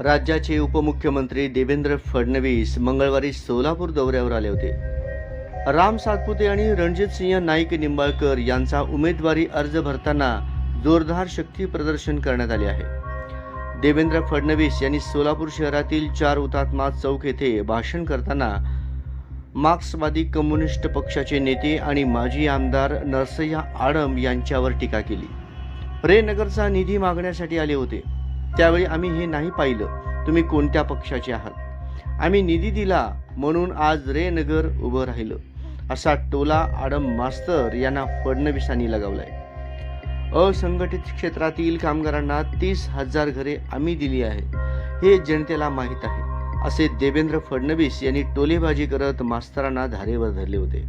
राज्याचे उपमुख्यमंत्री देवेंद्र फडणवीस मंगळवारी सोलापूर दौऱ्यावर आले होते. राम सातपुते आणि रणजित सिंह नाईक निंबाळकर यांचा उमेदवारी अर्ज भरताना जोरदार शक्ती प्रदर्शन करण्यात आले आहे. देवेंद्र फडणवीस यांनी सोलापूर शहरातील चार हुतात्मा चौक येथे भाषण करताना मार्क्सवादी कम्युनिस्ट पक्षाचे नेते आणि माजी आमदार नरसय्या आडम यांच्यावर टीका केली. रे नगरचा निधी मागण्यासाठी आले होते. त्यावेळी आम्ही हे नाही पाहिलं. तुम्ही कोणत्या पक्षाचे आहात? आम्ही निधी दिला म्हणून आज रे नगर उभं राहिलं. असा टोला आडम मास्तर यांना फडणवीसांनी लगावलाय. असंघटित क्षेत्रातील कामगारांना तीस हजार घरे आम्ही दिली आहे. हे जनतेला माहीत आहे. असे देवेंद्र फडणवीस यांनी टोलेबाजी करत मास्तरांना धारेवर धरले होते.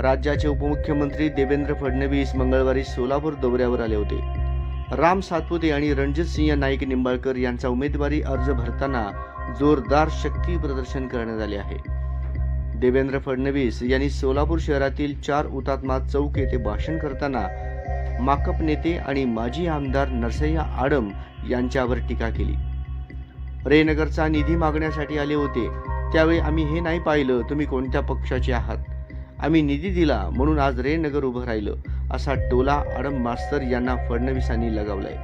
राज्याचे उपमुख्यमंत्री देवेंद्र फडणवीस मंगळवारी सोलापूर दौऱ्यावर आले होते. राम सातपुते आणि रणजित सिंह नाईक निंबाळकर यांचा उमेदवारी अर्ज भरताना जोरदार शक्ती प्रदर्शन करण्यात आले आहे. देवेंद्र फडणवीस यांनी सोलापूर शहरातील चार हुतात्मा चौक येथे भाषण करताना माकप नेते आणि माजी आमदार नरसय्या आडम यांच्यावर टीका केली. रेनगरचा निधी मागण्यासाठी आले होते. त्यावेळी आम्ही हे नाही पाहिलं तुम्ही कोणत्या पक्षाचे आहात? आम्ही निधी दिला म्हणून आज रेनगर उभं राहिलं. असा टोला आडम मास्तर यांना फडणवीसांनी लगावलाय.